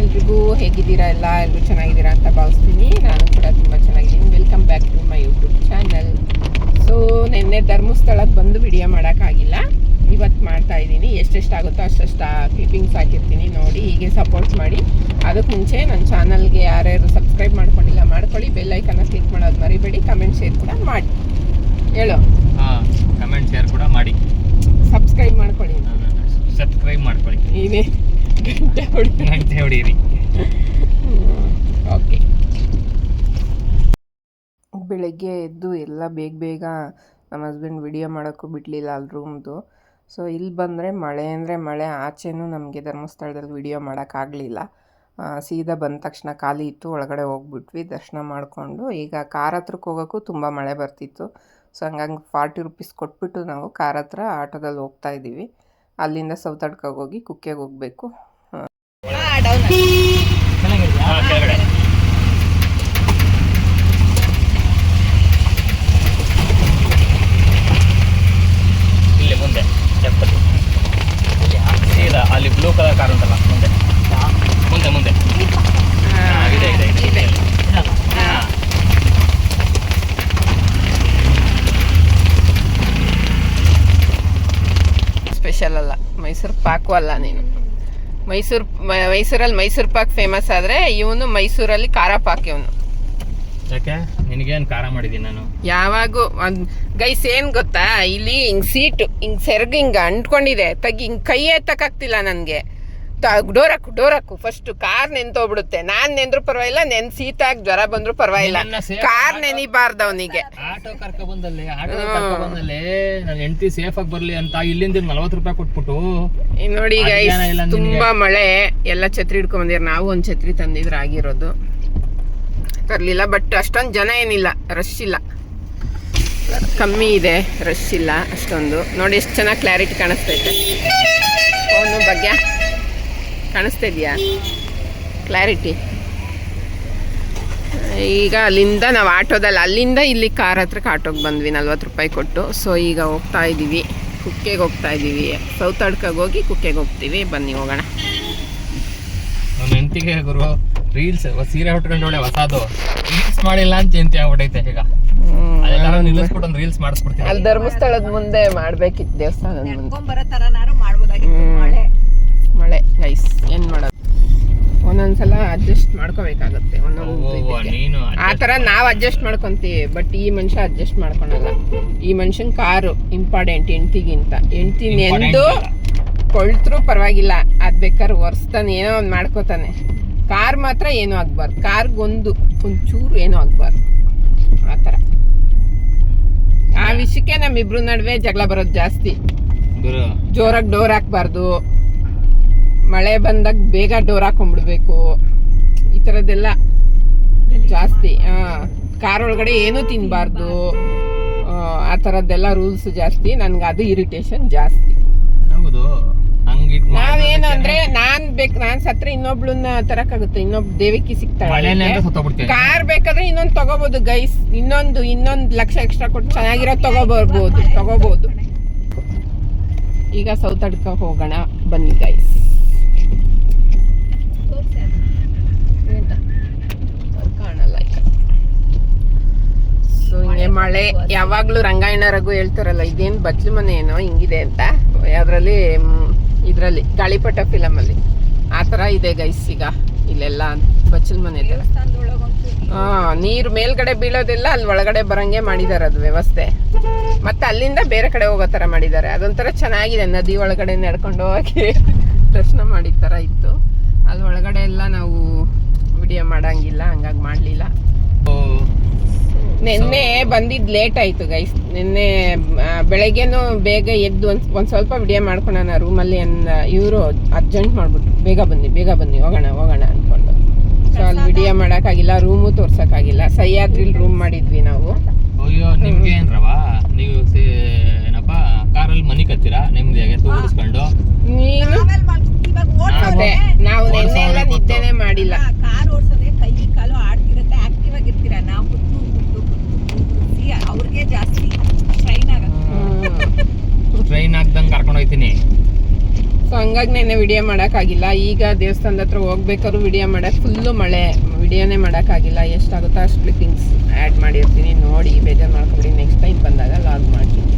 ಎಲ್ರಿಗೂ ಹೇಗಿದ್ದೀರಾ ಎಲ್ಲ? ಎಲ್ಲರೂ ಚೆನ್ನಾಗಿದ್ದೀರಾ ಅಂತ ಭಾವಿಸ್ತೀನಿ. ನಾನು ಕೂಡ ತುಂಬ ಚೆನ್ನಾಗಿದ್ದೀನಿ. Welcome back to my YouTube channel so ನಿನ್ನೆ ಧರ್ಮಸ್ಥಳಕ್ಕೆ ಬಂದು ವಿಡಿಯೋ ಮಾಡೋಕ್ಕಾಗಿಲ್ಲ. ಇವತ್ತು ಮಾಡ್ತಾ ಇದ್ದೀನಿ. ಎಷ್ಟೆಷ್ಟಾಗುತ್ತೋ ಅಷ್ಟೆಷ್ಟು ಕ್ಲಿಪ್ಪಿಂಗ್ಸ್ ಹಾಕಿರ್ತೀನಿ ನೋಡಿ ಹೀಗೆ ಸಪೋರ್ಟ್ ಮಾಡಿ. ಅದಕ್ಕೆ ಮುಂಚೆ ನನ್ನ ಚಾನಲ್ಗೆ ಯಾರ್ಯಾರು ಸಬ್ಸ್ಕ್ರೈಬ್ ಮಾಡ್ಕೊಂಡಿಲ್ಲ ಮಾಡ್ಕೊಳ್ಳಿ. ಬೆಲ್ ಐಕನ್ನ ಕ್ಲಿಕ್ ಮಾಡೋದು ಮರಿಬೇಡಿ. ಕಮೆಂಟ್ ಶೇರ್ ಕೂಡ ಮಾಡಿ. ಹೇಳು. ಹಾಂ ಕಮೆಂಟ್ ಶೇರ್ ಕೂಡ ಮಾಡಿ. ಸಬ್ಸ್ಕ್ರೈಬ್ ಮಾಡ್ಕೊಳ್ಳಿ. ಸಬ್ಸ್ಕ್ರೈಬ್ ಮಾಡ್ಕೊಳ್ಳಿ. ನೀವೇ ಗಂಟೆ ಹೊಡಿ ಗಂಟೆ ಹೊಡೀರಿ ಓಕೆ ಬೆಳಗ್ಗೆ ಎದ್ದು ಎಲ್ಲ ಬೇಗ ಬೇಗ ನಮ್ಮ ಹಸ್ಬೆಂಡ್ ವಿಡಿಯೋ ಮಾಡೋಕ್ಕೂ ಬಿಡಲಿಲ್ಲ ಅಲ್ಲಿ ರೂಮ್ದು ಸೊ ಇಲ್ಲಿ ಬಂದರೆ ಮಳೆ ಅಂದರೆ ಮಳೆ ಆಚೆನೂ ನಮಗೆ ಧರ್ಮಸ್ಥಳದಲ್ಲಿ ವಿಡಿಯೋ ಮಾಡೋಕ್ಕಾಗಲಿಲ್ಲ ಸೀದಾ ಬಂದ ತಕ್ಷಣ ಖಾಲಿ ಇತ್ತು ಒಳಗಡೆ ಹೋಗ್ಬಿಟ್ವಿ ದರ್ಶನ ಮಾಡಿಕೊಂಡು ಈಗ ಕಾರ್ ಹತ್ರಕ್ಕೆ ಹೋಗೋಕ್ಕೂ ತುಂಬ ಮಳೆ ಬರ್ತಿತ್ತು ಸೊ ಹಂಗಾಗಿ ಫಾರ್ಟಿ ರುಪೀಸ್ ಕೊಟ್ಬಿಟ್ಟು ನಾವು ಕಾರ್ ಹತ್ರ ಆಟೋದಲ್ಲಿ ಹೋಗ್ತಾ ಇದ್ದೀವಿ ಅಲ್ಲಿಂದ ಸೌತಡ್ಕೋಗಿ ಕುಕ್ಕೆಗೆ ಹೋಗಬೇಕು ಕೆಳಗಡೆ ಇಲ್ಲಿ ಮುಂದೆ ಎಪ್ಪತ್ತು ಸೀದಾ ಅಲ್ಲಿ ಬ್ಲೂ ಕಲರ್ ಕಾರ್ ಉಂಟಲ್ಲ ಮುಂದೆ ಮುಂದೆ ಮುಂದೆ ಇದೆ ಇದೆ ಇದೆ. ಹಾಂ ಸ್ಪೆಷಲ್ ಅಲ್ಲ, ಮೈಸೂರು ಪಾಕು ಅಲ್ಲ ನೀನು ಮೈಸೂರು ಮೈಸೂರಲ್ಲಿ ಮೈಸೂರು ಪಾಕ್ ಫೇಮಸ್ ಆದರೆ ಇವನು ಮೈಸೂರಲ್ಲಿ ಖಾರ ಪಾಕ್ ಇವನು. ಯಾಕೆ? ನಿನಗೇನು ಖಾರ ಮಾಡಿದ್ದೀನಿ ನಾನು? ಯಾವಾಗೂ ಒಂದು ಗೈಸ್ ಏನು ಗೊತ್ತಾ? ಇಲ್ಲಿ ಹಿಂಗ್ ಸೀಟು ಹಿಂಗ್ ಸೆರಗು ಹಿಂಗೆ ಅಂಟ್ಕೊಂಡಿದೆ. ತಗಿ ಹಿಂಗೆ ಕೈ ಎತ್ತಕ್ಕಾಗ್ತಿಲ್ಲ ನನಗೆ. ಡೋರ್ ಡೋರಾಕು ಡೋರ್ ಫಸ್ಟ್ ಕಾರ್ ನೆನ್ತೋಗ್ಬಿಡುತ್ತೆ ನಾನು ನೆಂದ್ರು ಪರವಾಗಿಲ್ಲ ನೆನ್ ಸೀತಾಗಿ ಜ್ವರ ಬಂದ್ರು ಪರವಾಗಿಲ್ಲ. ಕಾರ್ ನೆನಿಬಾರ್ದು ಅವನಿಗೆ ಆಟೋ ಕರ್ಕ ಬಂದಲ್ಲಿ ಆಟೋ ಕರ್ಕ ಬಂದಲ್ಲಿ ನನ್ನ ಹೆಂಡತಿ ಸೇಫ್ ಆಗಿ ಬರ್ಲಿ ಅಂತ ಇಲ್ಲಿಂದ ನಲ್ವತ್ತು ರೂಪಾಯಿ ಕೊಟ್ಬಿಟ್ಟು ನೋಡಿ ಈಗ. ತುಂಬಾ ಮಳೆ. ಎಲ್ಲ ಛತ್ರಿ ಹಿಡ್ಕೊಂಡ್ ಬಂದಿರ ನಾವು ಒಂದ್ ಛತ್ರಿ ತಂದಿದ್ರ ಆಗಿರೋದು. ತರ್ಲಿಲ್ಲ ಬಟ್ ಅಷ್ಟೊಂದು ಜನ ಏನಿಲ್ಲ. ರಶ್ ಇಲ್ಲ. ಕಮ್ಮಿ ಇದೆ. ರಶ್ ಇಲ್ಲ ಅಷ್ಟೊಂದು. ನೋಡಿ ಎಷ್ಟು ಚೆನ್ನಾಗಿ ಕ್ಲಾರಿಟಿ ಕಾಣಿಸ್ತೈತೆ. ಅವನು ಬಗ್ಗೆ ಕಾಣಿಸ್ತಾ ಇದೆಯಾ? ಕ್ಲಾರಿಟಿ ಈಗ ಅಲ್ಲಿಂದ ನಾವು ಆಟೋದಲ್ಲಿ ಅಲ್ಲಿಂದ ಇಲ್ಲಿ ಕಾರ್ ಹತ್ರಕ್ಕೆ ಆಟೋಗೆ ಬಂದ್ವಿ ನಲ್ವತ್ತು ರೂಪಾಯಿ ಕೊಟ್ಟು. ಸೊ ಈಗ ಹೋಗ್ತಾ ಇದ್ದೀವಿ ಕುಕ್ಕೆಗೆ ಹೋಗ್ತಾ ಇದ್ದೀವಿ ಸೌತಡ್ಕಾಗ ಹೋಗಿ ಕುಕ್ಕೆಗೆ ಹೋಗ್ತೀವಿ. ಬನ್ನಿ ಹೋಗೋಣ. ನನ್ನ ಹೆಂಡತಿಗೆ ಗುರು ರೀಲ್ಸ್ ಸೀರೆ ನೋಡಿ ಹೊಸದು. ರೀಲ್ಸ್ ಮಾಡಿಲ್ಲ ಅಂತ ಚಿಂತೆ ಆಗ್ಬಿಟ್ಟೈತೆ ಈಗ. ಅದೆಲ್ಲ ನಿಲ್ಲಿಸ್ಬಿಟ್ಟು ಒಂದು ರೀಲ್ಸ್ ಮಾಡಿಸ್ಬಿಡ್ತೀನಿ. ಅಲ್ಲಿ ಧರ್ಮಸ್ಥಳದ ಮುಂದೆ ಮಾಡ್ಬೇಕಿತ್ತು ದೇವಸ್ಥಾನದ ಮುಂದೆ ಬರೋ ತರನಾರು ಮಾಡ್ಬೋದಾಗಿತ್ತು ಹ್ಮ್. ಮಳೆ ಮಳೆ ಗೈಸ್ ಏನು ಮಾಡೋದು ಒಂದೊಂದ್ಸಲ ಅಡ್ಜಸ್ಟ್ ಮಾಡ್ಕೋಬೇಕಾಗತ್ತೆ ಒಂದೊಂದು ಆ ತರ ನಾವು ಅಡ್ಜಸ್ಟ್ ಮಾಡ್ಕೊಂತೀವಿ ಬಟ್ ಈ ಮನುಷ್ಯ ಅಡ್ಜಸ್ಟ್ ಮಾಡ್ಕೊಳಲ್ಲ. ಈ ಮನುಷ್ಯನ್ ಕಾರು ಇಂಪಾರ್ಟೆಂಟ್ ಹೆಂಡ್ತಿಗಿಂತ. ಹೆಂಡ್ತಿ ಎಂದು ನೆಂದು ಕೊಳ್ತ್ರು ಪರವಾಗಿಲ್ಲ ಅದ್ ಬೇಕಾದ್ರೆ ಒರ್ಸ್ತಾನೆ ಏನೋ ಒಂದ್ ಮಾಡ್ಕೋತಾನೆ. ಕಾರ್ ಮಾತ್ರ ಏನೂ ಆಗ್ಬಾರ್ದು ಕಾರ್ಗೊಂದು ಒಂಚೂರು ಏನೂ ಆಗ್ಬಾರ್ದು. ಆ ಥರ. ಆ ವಿಷಯಕ್ಕೆ ನಮ್ಮಿಬ್ರು ನಡುವೆ ಜಗಳ ಬರೋದು ಜಾಸ್ತಿ. ಜೋರಾಗಿ ಡೋರ್ ಹಾಕ್ಬಾರ್ದು. ಮಳೆ ಬಂದಾಗ ಬೇಗ ಡೋರ್ ಹಾಕೊಂಡ್ಬಿಡ್ಬೇಕು. ಈ ಥರದ್ದೆಲ್ಲ ಜಾಸ್ತಿ. ಕಾರ್ ಒಳಗಡೆ ಏನೂ ತಿನ್ನಬಾರ್ದು ಆ ಥರದ್ದೆಲ್ಲ ರೂಲ್ಸ್ ಜಾಸ್ತಿ. ನನ್ಗೆ ಅದು ಇರಿಟೇಷನ್ ಜಾಸ್ತಿ. ಹೌದು. ಹಂಗೆ ನಾವೇನು ಅಂದ್ರೆ ನಾನ್ ಬೇಕು ನಾನ್ ಸತ್ರ ಇನ್ನೊಬ್ಳನ್ನ ತರಕಾಗುತ್ತೆ ಇನ್ನೊಬ್ ದೇವಿಕಿ ಸಿಗ್ತಾಳೆ ಕಾರ್ ಬೇಕಾದ್ರೆ ಇನ್ನೊಂದು ತಗೋಬಹುದು ಗೈಸ್ ಇನ್ನೊಂದು ಇನ್ನೊಂದು ಲಕ್ಷ ಎಕ್ಸ್ಟ್ರಾ ಕೊಟ್ಟು ಚೆನ್ನಾಗಿರೋ ತಗೋಬರ್ಬೋದು ತಗೋಬಹುದು ಈಗ ಸೌತಡ್ಕ ಹೋಗೋಣ. ಬನ್ನಿ ಗೈಸ್ ಕಾಣಲ್ಲ ಈಗ ಹಿಂಗೆ ಮಳೆ. ಯಾವಾಗ್ಲೂ ರಂಗಾಯಣ ಹೇಳ್ತಾರಲ್ಲ, ಇದೇನು ಬಚ್ಲು ಮನೆ ಏನೋ ಹಿಂಗಿದೆ ಅಂತ. ಅದರಲ್ಲಿ ಇದರಲ್ಲಿ, ಗಾಳಿಪಟ ಫಿಲಮಲ್ಲಿ. ಆ ಥರ ಇದೆ ಗೈಸ್ ಈಗ ಇಲ್ಲೆಲ್ಲ ಬಚ್ಚಲ್ ಮನೆ ಇದೆ ಹಾ, ನೀರು ಮೇಲ್ಗಡೆ ಬೀಳೋದಿಲ್ಲ, ಅಲ್ಲಿ ಒಳಗಡೆ ಬರಂಗೆ ಮಾಡಿದ್ದಾರೆ ಅದು ವ್ಯವಸ್ಥೆ. ಮತ್ತೆ ಅಲ್ಲಿಂದ ಬೇರೆ ಕಡೆ ಹೋಗೋ ಥರ ಮಾಡಿದ್ದಾರೆ. ಅದೊಂಥರ ಚೆನ್ನಾಗಿದೆ, ನದಿ ಒಳಗಡೆ ನಡ್ಕೊಂಡು ಹೋಗಿ ದರ್ಶನ ಮಾಡಿದ ಥರ ಇತ್ತು. ಅಲ್ಲಿ ಒಳಗಡೆ ಎಲ್ಲ ನಾವು ವಿಡಿಯೋ ಮಾಡಂಗಿಲ್ಲ, ಹಂಗಾಗಿ ಮಾಡಲಿಲ್ಲ. ನಿನ್ನೆ ಬಂದಿದ್ ಲೇಟ್ ಆಯ್ತು ಗೈಸ್ ನಿನ್ನೆ ಬೆಳಗ್ಗೆನೂ ಬೇಗ ಎದ್ದು ಒಂದ್ ಒಂದ್ ಸ್ವಲ್ಪ ವಿಡಿಯೋ ಮಾಡ್ಕೊಳೋಣ ರೂಮಲ್ಲಿ ಅನ್ನ ಇವರು ಅರ್ಜೆಂಟ್ ಮಾಡ್ಬಿಟ್ರು. ಬೇಗ ಬನ್ನಿ ಬೇಗ ಬನ್ನಿ ಹೋಗೋಣ ಹೋಗೋಣ ಅನ್ಕೊಂಡು. ಸೊ ಅಲ್ಲಿ ವಿಡಿಯೋ ಮಾಡೋಕ್ಕಾಗಿಲ್ಲ ರೂಮು ತೋರ್ಸೋಕ್ಕಾಗಿಲ್ಲ. ಸಹ್ಯಾದ್ರಿ ರೂಮ್ ಮಾಡಿದ್ವಿ ನಾವು. ಅಯ್ಯೋ ನಿಮ್ಗೆ ಏನ್ರವ? ನೀವು ಏನಪ್ಪ ಕಾರಲ್ಲಿ ಮನಿ ಕತ್ತೀರಾ ನಿಮ್ದಿಯಾಗೆ ತೂಗಿಸ್ಕೊಂಡು ನೀನು? ನಾವು ನಿನ್ನೆ ಎಲ್ಲ ನಿದ್ದೆನೆ ಮಾಡಿಲ್ಲ. ಕಾರ್ ಟ್ರೈನ್ ಆಗ್ದಂಗೆ ಕರ್ಕೊಂಡು ಹೋಗ್ತೀನಿ ಸೊ ಹಂಗಾಗಿ ನೆನ್ನೆ ವಿಡಿಯೋ ಮಾಡೋಕ್ಕಾಗಿಲ್ಲ. ಈಗ ದೇವಸ್ಥಾನದ ಹತ್ರ ಹೋಗ್ಬೇಕಾದ್ರೂ ವಿಡಿಯೋ ಮಾಡೋಕ್ಕೆ ಫುಲ್ಲು ಮಳೆ. ವಿಡಿಯೋನೇ ಮಾಡೋಕ್ಕಾಗಿಲ್ಲ. ಎಷ್ಟಾಗುತ್ತೋ ಅಷ್ಟು ಕ್ಲಿಪ್ಪಿಂಗ್ಸ್ ಆ್ಯಡ್ ಮಾಡಿರ್ತೀನಿ. ನೋಡಿ, ಬೇಜಾರು ಮಾಡ್ಕೊಬಿಡಿ. ನೆಕ್ಸ್ಟ್ ಟೈಮ್ ಬಂದಾಗ ಲಾಗ್ ಮಾಡ್ತೀನಿ.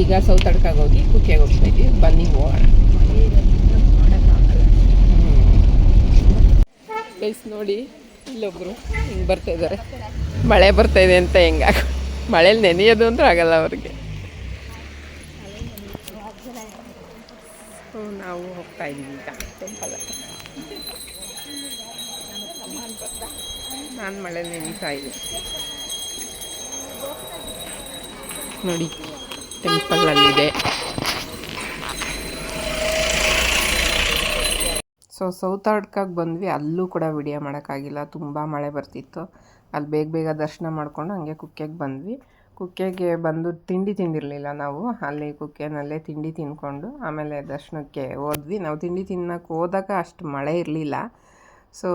ಈಗ ಸೌತ್ ಹೋಗಿ ಕುಕ್ಕೆಗೆ ಹೋಗ್ತಾ ಬನ್ನಿ, ಹೋಗೋಣ. ಪ್ಲೇಸ್ ನೋಡಿ, ಇಲ್ಲೊಬ್ರು ಹಿಂಗೆ ಬರ್ತಾ ಇದ್ದಾರೆ. ಮಳೆ ಬರ್ತಾ ಇದೆ ಅಂತ ಹೆಂಗಾಗ ಮಳೇಲಿ ನೆನೆಯೋದು ಅಂದ್ರೆ ಆಗಲ್ಲ ಅವ್ರಿಗೆ. ಸೊ ನಾವು ಹೋಗ್ತಾ ಇದ್ದೀವಿ ಈಗ ಟೆಂಪಲ್ ನಾನು ಮಳೆ ನೆನೀತಾ ಇದ್ದೀನಿ ನೋಡಿ ಟೆಂಪಲ್ ಅಲ್ಲಿದೆ. ಸೊ ಸೌತಾಡ್ಕಾಗ ಬಂದ್ವಿ, ಅಲ್ಲೂ ಕೂಡ ವಿಡಿಯೋ ಮಾಡೋಕ್ಕಾಗಿಲ್ಲ. ತುಂಬ ಮಳೆ ಬರ್ತಿತ್ತು. ಅಲ್ಲಿ ಬೇಗ ಬೇಗ ದರ್ಶನ ಮಾಡ್ಕೊಂಡು ಹಂಗೆ ಕುಕ್ಕೆಗೆ ಬಂದ್ವಿ. ಕುಕ್ಕೆಗೆ ಬಂದು ತಿಂಡಿ ತಿಂದಿರಲಿಲ್ಲ ನಾವು. ಅಲ್ಲಿ ಕುಕ್ಕೆನಲ್ಲೇ ತಿಂಡಿ ತಿಂದ್ಕೊಂಡು ಆಮೇಲೆ ದರ್ಶನಕ್ಕೆ ಹೋದ್ವಿ. ನಾವು ತಿಂಡಿ ತಿನ್ನಕ್ಕೆ ಹೋದಾಗ ಅಷ್ಟು ಮಳೆ ಇರಲಿಲ್ಲ. ಸೊ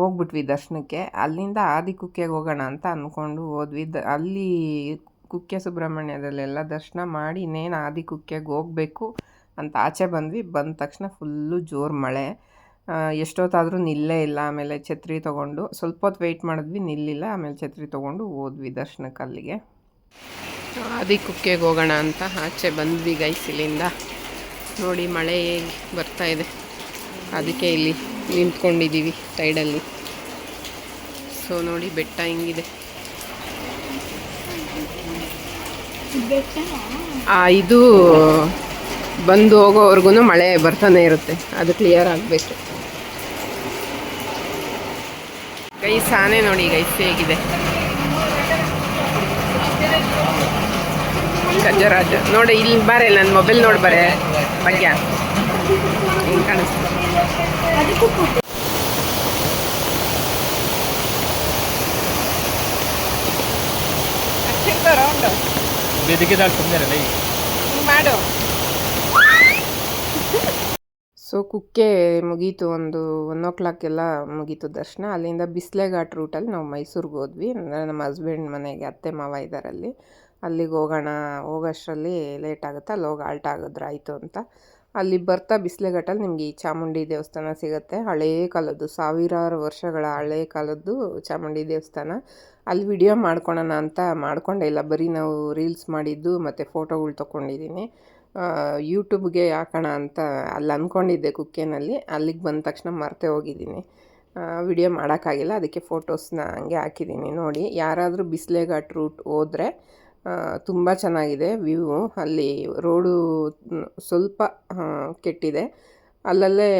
ಹೋಗ್ಬಿಟ್ವಿ ದರ್ಶನಕ್ಕೆ. ಅಲ್ಲಿಂದ ಆದಿ ಕುಕ್ಕೆಗೆ ಹೋಗೋಣ ಅಂತ ಅಂದ್ಕೊಂಡು ಹೋದ್ವಿ. ದ, ಅಲ್ಲಿ ಕುಕ್ಕೆ ಸುಬ್ರಹ್ಮಣ್ಯದಲ್ಲೆಲ್ಲ ದರ್ಶನ ಮಾಡಿ ಇನ್ನೇನು ಆದಿ ಕುಕ್ಕೆಗೆ ಹೋಗಬೇಕು ಅಂತ ಆಚೆ ಬಂದ್ವಿ. ಬಂದ ತಕ್ಷಣ ಫುಲ್ಲು ಜೋರು ಮಳೆ. ಎಷ್ಟೊತ್ತಾದರೂ ನಿಲ್ಲೇ ಇಲ್ಲ. ಆಮೇಲೆ ಛತ್ರಿ ತೊಗೊಂಡು ಸ್ವಲ್ಪ ಹೊತ್ತು ವೆಯ್ಟ್ ಮಾಡಿದ್ವಿ, ನಿಲ್ಲಿಲ್ಲ. ಆಮೇಲೆ ಛತ್ರಿ ತೊಗೊಂಡು ಹೋದ್ವಿ ದರ್ಶನಕ್ಕೆ ಅಲ್ಲಿಗೆ. ಆದಿ ಕುಕ್ಕೆಗೆ ಹೋಗೋಣ ಅಂತ ಆಚೆ ಬಂದ್ವಿ ಗೈಸ್ ಇಲ್ಲಿಂದ. ನೋಡಿ ಮಳೆ ಹೇಗೆ ಬರ್ತಾ ಇದೆ. ಅದಕ್ಕೆ ಇಲ್ಲಿ ನಿಂತ್ಕೊಂಡಿದ್ದೀವಿ ಸೈಡಲ್ಲಿ ಸೊ ನೋಡಿ ಬೆಟ್ಟ ಹಿಂಗಿದೆ. ಇದು ಬಂದು ಹೋಗೋವರೆಗೂ ಮಳೆ ಬರ್ತಾನೆ ಇರುತ್ತೆ. ಅದು ಕ್ಲಿಯರ್ ಆಗಬೇಕು. ಗೈಸ್ ಆನೆ ನೋಡಿ ಗೈಸ್ ಹೇಗಿದೆ. ಗಜರಾಜ. ನೋಡಿ ಇಲ್ಲಿ ಬಾರೆ ನನ್ನ ಮೊಬೈಲ್ ನೋಡಿ ಬರೇ. ಭಾಗ್ಯ. ಹಿಂಗೆ ಮಾಡು. ಸೊ ಕುಕ್ಕೆ ಮುಗೀತು ಒಂದು ಒನ್ ಓ ಕ್ಲಾಕ್ ಎಲ್ಲ ಮುಗೀತು ದರ್ಶನ. ಅಲ್ಲಿಂದ ಬಿಸ್ಲೆ ಘಾಟ್ ರೂಟಲ್ಲಿ ನಾವು ಮೈಸೂರಿಗೆ ಹೋದ್ವಿ. ಅಂದರೆ ನಮ್ಮ ಹಸ್ಬೆಂಡ್ ಮನೆಗೆ ಅತ್ತೆ ಮಾವ ಇದ್ದಾರೆ ಅಲ್ಲಿ. ಅಲ್ಲಿಗೆ ಹೋಗೋಣ, ಹೋಗೋಷ್ಟರಲ್ಲಿ ಲೇಟ್ ಆಗುತ್ತೆ? ಅಲ್ಲಿ ಹೋಗಿ ಆಲ್ಟ್ ಆಗಿದ್ರೆ ಆಯಿತು ಅಂತ. ಅಲ್ಲಿ ಬರ್ತಾ ಬಿಸಿಲೆಘಟ್ಟಲ್ಲಿ ನಿಮಗೆ ಈ ಚಾಮುಂಡಿ ದೇವಸ್ಥಾನ ಸಿಗುತ್ತೆ. ಹಳೇ ಕಾಲದ್ದು, ಸಾವಿರಾರು ವರ್ಷಗಳ ಹಳೇ ಕಾಲದ್ದು ಚಾಮುಂಡಿ ದೇವಸ್ಥಾನ. ಅಲ್ಲಿ ವಿಡಿಯೋ ಮಾಡ್ಕೊಳೋಣ ಅಂತ ಮಾಡ್ಕೊಂಡೆ. ಇಲ್ಲ, ಬರೀ ನಾವು ರೀಲ್ಸ್ ಮಾಡಿದ್ದು ಮತ್ತು ಫೋಟೋಗಳು ತೊಗೊಂಡಿದ್ದೀನಿ ಯೂಟ್ಯೂಬ್ಗೆ ಹಾಕೋಣ ಅಂತ ಅಲ್ಲಿ ಅಂದ್ಕೊಂಡಿದ್ದೆ ಕುಕ್ಕೆನಲ್ಲಿ. ಅಲ್ಲಿಗೆ ಬಂದ ತಕ್ಷಣ ಮರ್ತೆ ಹೋಗಿದ್ದೀನಿ ವಿಡಿಯೋ ಮಾಡೋಕ್ಕಾಗಿಲ್ಲ. ಅದಕ್ಕೆ ಫೋಟೋಸ್ನ ಹಂಗೆ ಹಾಕಿದ್ದೀನಿ ನೋಡಿ, ಯಾರಾದರೂ ಬಿಸಿಲೆಘಾಟ್ ರೂಟ್ ಹೋದರೆ ತುಂಬ ಚೆನ್ನಾಗಿದೆ ವ್ಯೂ. ಅಲ್ಲಿ ರೋಡು ಸ್ವಲ್ಪ ಕೆಟ್ಟಿದೆ. ಅಲ್ಲಲ್ಲೇ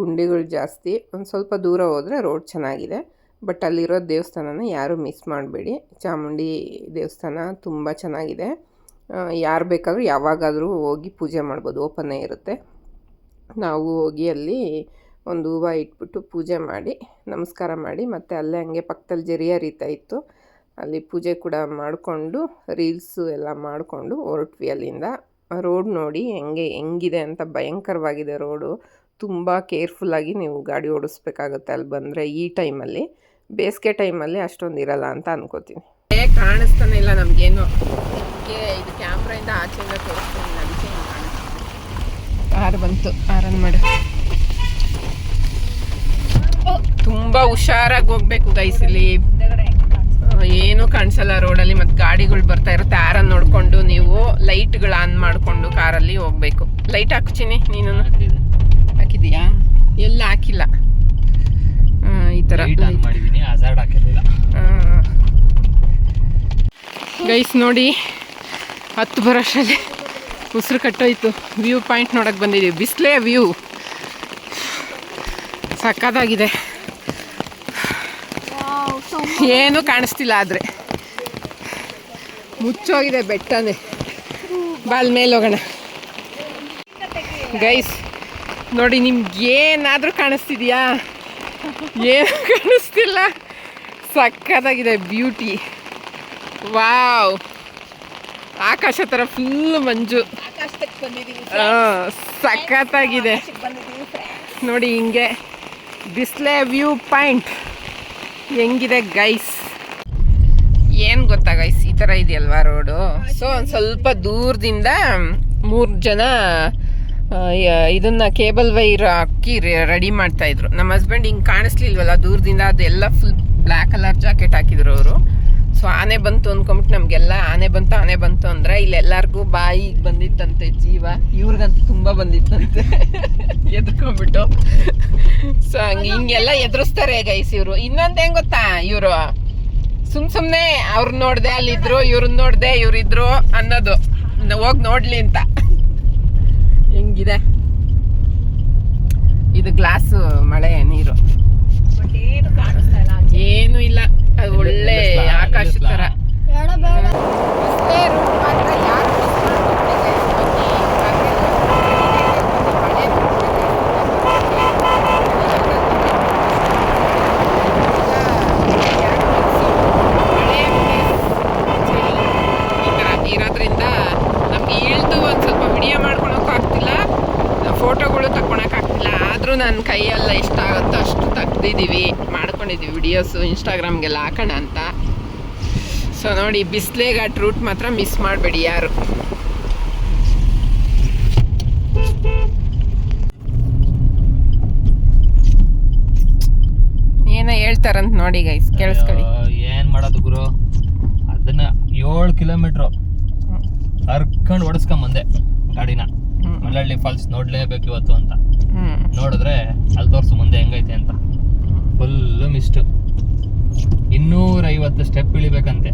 ಗುಂಡಿಗಳು ಜಾಸ್ತಿ. ಒಂದು ಸ್ವಲ್ಪ ದೂರ ಹೋದರೆ ರೋಡ್ ಚೆನ್ನಾಗಿದೆ. ಬಟ್ ಅಲ್ಲಿರೋ ದೇವಸ್ಥಾನನ ಯಾರೂ ಮಿಸ್ ಮಾಡಬೇಡಿ. ಚಾಮುಂಡಿ ದೇವಸ್ಥಾನ ತುಂಬ ಚೆನ್ನಾಗಿದೆ. ಯಾರು ಬೇಕಾದರೂ ಯಾವಾಗಾದರೂ ಹೋಗಿ ಪೂಜೆ ಮಾಡ್ಬೋದು. ಓಪನ್ನೇ ಇರುತ್ತೆ. ನಾವು ಹೋಗಿ ಅಲ್ಲಿ ಒಂದು ಹೂವು ಇಟ್ಬಿಟ್ಟು ಪೂಜೆ ಮಾಡಿ, ನಮಸ್ಕಾರ ಮಾಡಿ, ಮತ್ತು ಅಲ್ಲೇ ಹಂಗೆ ಪಕ್ಕದಲ್ಲಿ ಜರಿಯ ರೀತಿ ಇತ್ತು. ಅಲ್ಲಿ ಪೂಜೆ ಕೂಡ ಮಾಡಿಕೊಂಡು ರೀಲ್ಸು ಎಲ್ಲ ಮಾಡಿಕೊಂಡು ಹೊರಟ್ವಿ ಅಲ್ಲಿಂದ. ರೋಡ್ ನೋಡಿ ಹೆಂಗೆ ಹೆಂಗಿದೆ ಅಂತ ಭಯಂಕರವಾಗಿದೆ ರೋಡು ತುಂಬ ಕೇರ್ಫುಲ್ಲಾಗಿ ನೀವು ಗಾಡಿ ಓಡಿಸ್ಬೇಕಾಗುತ್ತೆ ಅಲ್ಲಿ ಬಂದರೆ ಈ ಟೈಮಲ್ಲಿ ಬೇಸಿಗೆ ಟೈಮಲ್ಲಿ ಅಷ್ಟೊಂದು ಇರಲ್ಲ ಅಂತ ಅನ್ಕೋತೀನಿ. ಕಾಣಿಸ್ತಾನೆ ಇಲ್ಲ ನಮಗೇನು. ಇದು ಕ್ಯಾಮ್ರಾಯಿಂದ ಆಚೆಯಿಂದ ತೋರಿಸ್ತೀನಿ ಅದಕ್ಕೆ ಕಾರ್ ಬಂತು ಆರನ್ ಮಾಡಿ. ತುಂಬ ಹುಷಾರಾಗಿ ಹೋಗ್ಬೇಕು ಗೈಸ್ ಇಲ್ಲಿ. ಏನು ಕಾಣಿಸಲ್ಲ ರೋಡಲ್ಲಿ ಮತ್ತು ಗಾಡಿಗಳು ಬರ್ತಾ ಇರುತ್ತೆ. ಆರ ನೋಡಿಕೊಂಡು ನೀವು ಲೈಟ್ಗಳು ಆನ್ ಮಾಡಿಕೊಂಡು ಕಾರಲ್ಲಿ ಹೋಗ್ಬೇಕು. ಲೈಟ್ ಹಾಕ್ತೀನಿ ನೀನು? ಹಾಕಿದೀಯಾ ಎಲ್ಲ ಹಾಕಿಲ್ಲ. ಈ ಥರ ಗೈಸ್ ನೋಡಿ ಹತ್ತು ಬರೋಷ್ಟರಲ್ಲಿ ಉಸಿರು ಕಟ್ಟೋಯ್ತು. ವ್ಯೂ ಪಾಯಿಂಟ್ ನೋಡಕ್ಕೆ ಬಂದಿದ್ದೀವಿ ಬಿಸ್ಲೇ ವ್ಯೂ ಸಕ್ಕತ್ತಾಗಿದೆ ಏನೂ ಕಾಣಿಸ್ತಿಲ್ಲ ಆದರೆ. ಮುಚ್ಚೋಗಿದೆ ಬೆಟ್ಟನೇ. ಬಾಲ್ ಮೇಲೆ ಹೋಗೋಣ. ಗೈಸ್ ನೋಡಿ ನಿಮ್ಗೆ ಏನಾದರೂ ಕಾಣಿಸ್ತಿದ್ಯಾ? ಏನು ಕಾಣಿಸ್ತಿಲ್ಲ? ಸಕ್ಕತ್ತಾಗಿದೆ ಬ್ಯೂಟಿ ವಾವ್ ಆಕಾಶ ಥರ ಫುಲ್ ಮಂಜು. ಆ, ಸಖತ್ತಾಗಿದೆ. ನೋಡಿ ಹಿಂಗೆ. ಬಿಸ್ಲೆ ವ್ಯೂ ಪಾಯಿಂಟ್ ಹೆಂಗಿದೆ ಗೈಸ್ ಏನು ಗೊತ್ತಾ ಗೈಸ್ ಈ ಥರ ಇದೆಯಲ್ವಾ ರೋಡು ಸೊ ಒಂದು ಸ್ವಲ್ಪ ದೂರದಿಂದ ಮೂರು ಜನ ಇದನ್ನ ಕೇಬಲ್ ವೈರ್ ಹಾಕಿ ರೆಡಿ ಮಾಡ್ತಾ ಇದ್ರು. ನಮ್ಮ ಹಸ್ಬೆಂಡ್ ಹಿಂಗೆ ಕಾಣಿಸ್ಲಿಲ್ವಲ್ಲ ದೂರದಿಂದ, ಅದೆಲ್ಲ ಫುಲ್ ಬ್ಲ್ಯಾಕ್ ಕಲರ್ ಜಾಕೆಟ್ ಹಾಕಿದ್ರು ಅವರು. ಸೊ ಆನೆ ಬಂತು ಅಂದ್ಕೊಂಬಿಟ್ಟು ನಮಗೆಲ್ಲ ಆನೆ ಬಂತು ಆನೆ ಬಂತು ಅಂದರೆ ಇಲ್ಲೆಲ್ಲರಿಗೂ ಬಾಯಿಗೆ ಬಂದಿತ್ತಂತೆ ಜೀವ. ಇವ್ರಿಗಂತೂ ತುಂಬ ಬಂದಿತ್ತಂತೆ. ಎದ್ಕೊಂಬಿಟ್ಟು ಸೊ ಹಂಗೆ ಹಿಂಗೆಲ್ಲ ಎದುರಿಸ್ತಾರೆ ಗೈಸ್ ಇವರು. ಇನ್ನೊಂದು ಹೆಂಗ್ ಗೊತ್ತಾ ಇವರು? ಸುಮ್ ಸುಮ್ಮನೆ ಅವ್ರ ನೋಡ್ದೆ ಅಲ್ಲಿದ್ರು ಇವ್ರನ್ನ ನೋಡ್ದೆ ಇವ್ರಿದ್ರು ಅನ್ನೋದು. ಹೋಗಿ ನೋಡ್ಲಿ ಅಂತ. ಹೆಂಗಿದೆ? ಇದು ಗ್ಲಾಸ್ ಮಳೆ ನೀರು. ಏನು ಇಲ್ಲ ಅದು ಒಳ್ಳೆ ನಿಲ್ಲಿಸ್ಲಾ? ತರ ಇರೋದ್ರಿಂದ ನಮ್ಗೆ ಇಳ್ದು ಒಂದು ಸ್ವಲ್ಪ ವಿಡಿಯೋ ಮಾಡ್ಕೊಳಕ್ಕೂ ಆಗ್ತಿಲ್ಲ. ಫೋಟೋಗಳು ತಗೊಳಕ್ ಆಗ್ತಿಲ್ಲ. ಆದರೂ ನನ್ನ ಕೈಯೆಲ್ಲ ಎಷ್ಟಾಗುತ್ತೋ ಅಷ್ಟು ತೆಗ್ದಿದ್ದೀವಿ ಮಾಡ್ಕೊಂಡಿದ್ದೀವಿ ವಿಡಿಯೋಸು ಇನ್ಸ್ಟಾಗ್ರಾಮ್ಗೆಲ್ಲ ಹಾಕೋಣ ಅಂತ. ಸೊ ನೋಡಿ ಬಿಸ್ಲೇಗ ರೂಟ್ ಮಾತ್ರ ಮಿಸ್ ಮಾಡಬೇಡಿ ಯಾರು. ಏನೋ ಹೇಳ್ತಾರಂತ ನೋಡಿ ಗೈಸ್ ಕೇಳಿಸ್ಕೊಳ್ಳಿ. ಏನ್ ಮಾಡೋದು ಗುರು? ಅದನ್ನ ಏಳು ಕಿಲೋಮೀಟ್ರು ಹರ್ಕೊಂಡು ಓಡಿಸ್ಕೊಂಡ್ ಬಂದೆ ಗಾಡಿನ. ಮಲ್ಲಹಳ್ಳಿ ಮಳ್ಳಳ್ಳಿ ಫಾಲ್ಸ್ ನೋಡ್ಲೇಬೇಕು ಇವತ್ತು ಅಂತ. ನೋಡಿದ್ರೆ ಅಲ್ಲಿ ತೋರ್ಸು ಮುಂದೆ ಹೆಂಗೈತೆ ಅಂತ. ಫುಲ್ಲು ಮಿಸ್ಟ್ ಇನ್ನೂರೈವತ್ತು ಸ್ಟೆಪ್ ಇಳಿಬೇಕಂತೆ.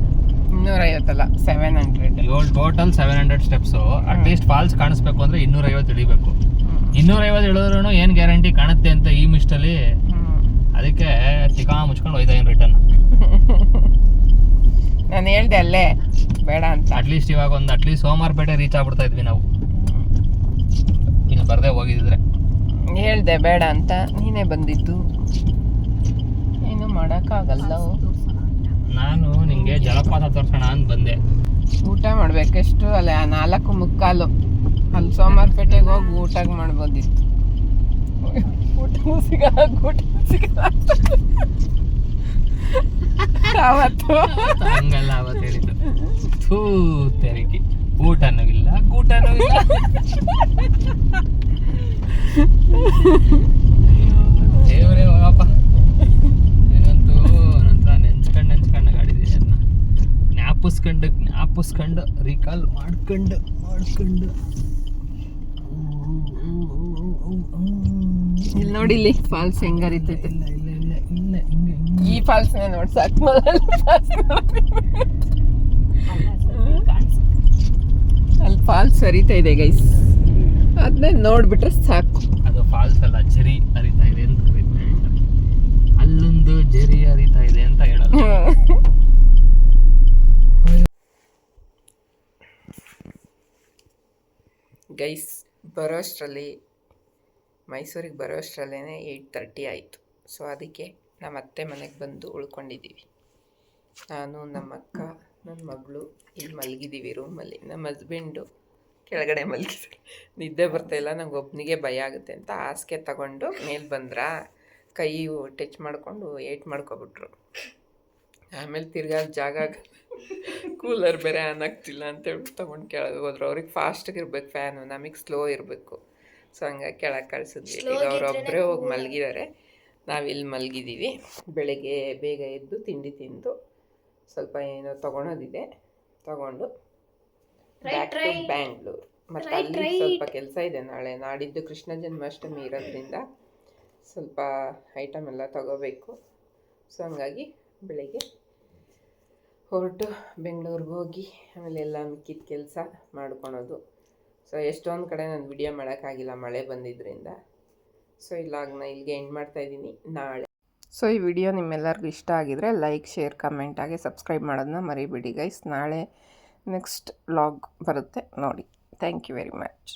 ಇನ್ನೂರೈವತ್ತಲ್ಲ ಸೆವೆನ್ ಹಂಡ್ರೆಡ್ ಏಳು total seven hundred steps at least falls ಕಾಣಿಸ್ಬೇಕು ಅಂದ್ರೆ ಇನ್ನೂರೈವತ್ತು ಇಳಿಬೇಕು. ಇನ್ನೂರೈವತ್ತು ಇಳಿದ್ರೂ ಏನು ಗ್ಯಾರಂಟಿ ಕಾಣುತ್ತೆ ಅಂತ ಈ ಮಿಸ್ಟಲ್ಲಿ ಅದಕ್ಕೆ ಚಿಕಾ ಮುಚ್ಕೊಂಡು ಒಯ್ದಾಗಿನ ರಿಟರ್ನ್ ನಾನು ಹೇಳ್ದೆ ಅಲ್ಲೇ ಬೇಡ ಅಂತ. ಅಟ್ಲೀಸ್ಟ್ ಇವಾಗ ಒಂದು ಅಟ್ಲೀಸ್ಟ್ ಸೋಮವಾರಪೇಟೆ ರೀಚ್ ಆಗ್ಬಿಡ್ತಾ ಇದ್ವಿ ನಾವು. ಇನ್ನು ಬರದೆ ಹೋಗಿದ್ರೆ ಹೇಳ್ದೆ ಬೇಡ ಅಂತ. ನೀನೇ ಬಂದಿದ್ದು. ಮಾಡೋಕ್ಕಾಗಲ್ಲ. ನಾನು ನಿಮಗೆ ಜಲಪಾತ ತೋರ್ಸೋಣ ಅಂತ ಬಂದೆ. ಊಟ ಮಾಡ್ಬೇಕೆಷ್ಟು ಅಲ್ಲ ನಾಲ್ಕು ಮುಕ್ಕಾಲು. ಅಲ್ಲಿ ಸೋಮಾರ್ಪೇಟೆಗೆ ಹೋಗಿ ಊಟ ಮಾಡ್ಬೋದಿತ್ತು. ಊಟ ಸಿಗಲ್ಲ ಊಟ ಸಿಗಲ್ಲ. ಅವತ್ತು. ಹಂಗಲ್ಲ ಅವತ್ತು ಹೇಳಿದ್ದು. ಥೂ ತೆರಿಗೆ ಊಟನೂ ಇಲ್ಲ ಊಟನೂ ಇಲ್ಲ ದೇವರೇ ಹೋಗಪ್ಪ ಜ್ಞಾಪಿಸ್ಕೊಂಡು ಜ್ಞಾಪಿಸ್ಕೊಂಡು ರೀಕಾಲ್ ಮಾಡ್ಕೊಂಡು ಮಾಡ್ಕೊಂಡು. ಇಲ್ಲಿ ನೋಡಿ ಇಲ್ಲಿ ಫಾಲ್ಸ್ ಹೆಂಗಾರ ಹರಿತೈತೆ ಇಲ್ಲ ಇಲ್ಲ ಇಲ್ಲ ಇಲ್ಲ ಹಿಂಗೆ ಈ ಫಾಲ್ಸ್ ನೋಡಿ ಸಾಕು. ಅಲ್ಲಿ ಫಾಲ್ಸ್ ಹರಿತಾ ಇದೆ ಗೈಸ್ ಅದನ್ನ ನೋಡ್ಬಿಟ್ರೆ ಸಾಕು. ಅದು ಫಾಲ್ಸ್ ಅಲ್ಲ ಜರಿ ಹರಿತಾ ಇದೆ ಅಂತ ಅಲ್ಲೊಂದು ಜರಿ ಹರಿತಾ ಇದೆ ಅಂತ ಹೇಳೋದು ಗೈಸ್, ಬರೋ ಅಷ್ಟರಲ್ಲಿ, ಮೈಸೂರಿಗೆ ಬರೋಷ್ಟರಲ್ಲೇ ಏಯ್ಟ್ ತರ್ಟಿ ಆಯಿತು. ಸೊ ಅದಕ್ಕೆ ನಮ್ಮ ಅತ್ತೆ ಮನೆಗೆ ಬಂದು ಉಳ್ಕೊಂಡಿದ್ದೀವಿ ನಾನು, ನಮ್ಮ ಅಕ್ಕ ನನ್ನ ಮಗಳು ಇಲ್ಲಿ ಮಲಗಿದ್ದೀವಿ ರೂಮಲ್ಲಿ ನಮ್ಮ ಹಸ್ಬೆಂಡು ಕೆಳಗಡೆ ಮಲಗಿದ್ರು. ನಿದ್ದೆ ಬರ್ತಾಯಿಲ್ಲ ನಂಗೆ ಒಬ್ಬನಿಗೆ ಭಯ ಆಗುತ್ತೆ ಅಂತ ಹಾಸಿಗೆ ತಗೊಂಡು ಮೇಲೆ ಬಂದ್ರಾ? ಕೈ ಟಚ್ ಮಾಡಿಕೊಂಡು ಏಟ್ ಮಾಡ್ಕೊಬಿಟ್ರು. ಆಮೇಲೆ ತಿರ್ಗಾ ಜಾಗ ಕೂಲರ್ ಬೇರೆ ಆನ್ ಆಗ್ತಿಲ್ಲ ಅಂತ ಹೇಳ್ಬಿಟ್ಟು ತೊಗೊಂಡು ಕೆಳಗೆ ಹೋದ್ರು. ಅವ್ರಿಗೆ ಫಾಸ್ಟಾಗಿ ಇರ್ಬೇಕು ಫ್ಯಾನು ನಮಗೆ ಸ್ಲೋ ಇರಬೇಕು. ಸೊ ಹಂಗಾಗಿ ಕೆಳಗೆ ಕಳಿಸಿದ್ವಿ. ಈಗ ಅವರೊಬ್ಬರೇ ಹೋಗಿ ಮಲಗಿದ್ದಾರೆ ನಾವಿಲ್ಲಿ ಮಲಗಿದ್ದೀವಿ ಬೆಳಗ್ಗೆ ಬೇಗ ಎದ್ದು ತಿಂಡಿ ತಿಂದು ಸ್ವಲ್ಪ ಏನೋ ತೊಗೊಳೋದಿದೆ. ತೊಗೊಂಡು ಬ್ಯಾಕ್ ಟು ಬ್ಯಾಂಗ್ಳೂರು ಮತ್ತು ಅಲ್ಲಿ ಸ್ವಲ್ಪ ಕೆಲಸ ಇದೆ ನಾಳೆ. ನಾಡಿದ್ದು ಕೃಷ್ಣ ಜನ್ಮಾಷ್ಟಮಿ ಇರೋದ್ರಿಂದ ಸ್ವಲ್ಪ ಐಟಮ್ ಎಲ್ಲ ತಗೋಬೇಕು. ಸೊ ಹಂಗಾಗಿ ಬೆಳಿಗ್ಗೆ ಹೊರಟು ಬೆಂಗಳೂರಿಗೆ ಹೋಗಿ ಆಮೇಲೆ ಎಲ್ಲ ಮಿಕ್ಕಿದ ಕೆಲಸ ಮಾಡ್ಕೊಳೋದು. ಸೊ ಎಷ್ಟೊಂದು ಕಡೆ ನಾನು ವಿಡಿಯೋ ಮಾಡೋಕ್ಕಾಗಿಲ್ಲ ಮಳೆ ಬಂದಿದ್ದರಿಂದ ಸೊ ಇಲ್ಲಾಗ ಇಲ್ಲಿಗೆ ಎಂಡ್ ಮಾಡ್ತಾ ಇದ್ದೀನಿ. ನಾಳೆ. ಸೊ ಈ ವಿಡಿಯೋ ನಿಮ್ಮೆಲ್ಲರಿಗೂ ಇಷ್ಟ ಆಗಿದರೆ ಲೈಕ್ ಶೇರ್ ಕಮೆಂಟ್ ಆಗಿ ಸಬ್ಸ್ಕ್ರೈಬ್ ಮಾಡೋದನ್ನ ಮರಿಬೇಡಿ ಗೈಸ್ ನಾಳೆ ನೆಕ್ಸ್ಟ್ ವ್ಲಾಗ್ ಬರುತ್ತೆ ನೋಡಿ. Thank you very much